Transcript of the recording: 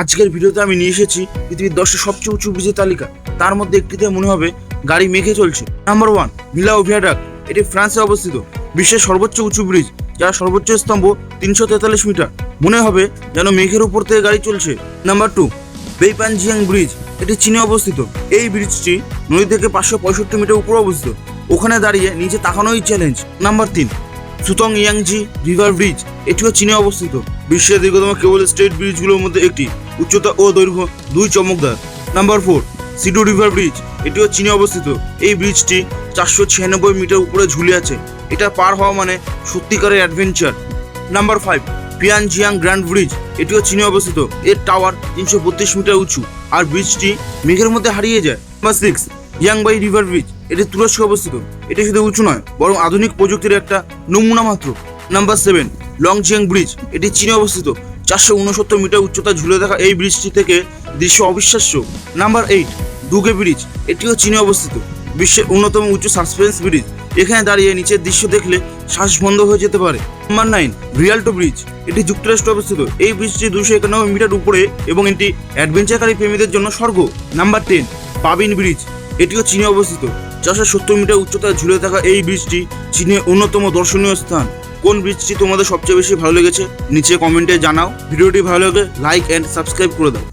আজকের ভিডিওতে আমি নিয়ে এসেছি পৃথিবীর দশটা সবচেয়ে উঁচু ব্রিজের তালিকা। তার মধ্যে একটিতে মনে হবে গাড়ি মেঘে চলছে। নাম্বার ওয়ান ভিলা ভিয়াডাক এটি ফ্রান্সে অবস্থিত। বিশ্বের সর্বোচ্চ উঁচু ব্রিজ, যার সর্বোচ্চ স্তম্ভ তিনশো তেতাল্লিশ মিটার। মনে হবে যেন মেঘের উপর থেকে গাড়ি চলছে। Number two Beipanjiang bridge. এটি চীনে অবস্থিত। এই ব্রিজটি নদী থেকে পাঁচশো পঁয়ষট্টি মিটার উপরে অবস্থিত। ওখানে দাঁড়িয়ে নিচে তাকানোই চ্যালেঞ্জ নাম্বার তিন সুতং ইয়াংজি রিভার ব্রিজ। এটিও চীনে অবস্থিত। বিশ্বের দীর্ঘতম কেবল স্টেট ব্রিজগুলোর মধ্যে একটি। উচ্চতা ও দৈর্ঘ্য দুই চমকদার। Number four Sidu river bridge এটিও চীনে অবস্থিত। এই ব্রিজটি চারশো ছিয়ানব্বই মিটার উপরে ঝুলে আছে। এটা পার হওয়া মানে সত্যিকারের adventure number five Pianjiang grand bridge এটিও চীনে অবস্থিত। এর টাওয়ার তিনশো বত্রিশ মিটার উঁচু। আর ব্রিজটি মেঘের মধ্যে হারিয়ে যায়। Number six Yangbai river bridge এটি তুরস্কে অবস্থিত। এটি শুধু উঁচু নয়, বরং আধুনিক প্রযুক্তির একটা নমুনা মাত্র। নাম্বার সেভেন লংজিয়াং ব্রিজ এটি চীনে অবস্থিত। চারশো উনসত্তর মিটার উচ্চতা ঝুলে থাকা এই ব্রিজটি থেকে দৃশ্য অবিশ্বাস্য। Number eight, Duge bridge. এটিও চীনে অবস্থিত। বিশ্বের অন্যতম উঁচু সাসপেন্স ব্রিজ। এখানে দাঁড়িয়ে নিচের দৃশ্য দেখলে শ্বাস বন্ধ হয়ে যেতে পারে। Number nine, Rialto bridge. এটি যুক্তরাষ্ট্রে অবস্থিত। এই ব্রিজটি দুশো একানব্বই মিটার উপরে এবং এটি অ্যাডভেঞ্চারকারী প্রেমীদের জন্য স্বর্গ। নাম্বার টেন পাবিন ব্রিজ। এটিও চীনে অবস্থিত। চারশো সত্তর মিটার উচ্চতায় ঝুলে থাকা এই ব্রিজটি চীনের অন্যতম দর্শনীয় স্থান। কোন ব্রিজটি তোমাদের সবচেয়ে বেশি ভালো লেগেছে, নিচে কমেন্টে জানাও। ভিডিওটি ভালো লাগে লাইক অ্যান্ড সাবস্ক্রাইব করে দাও।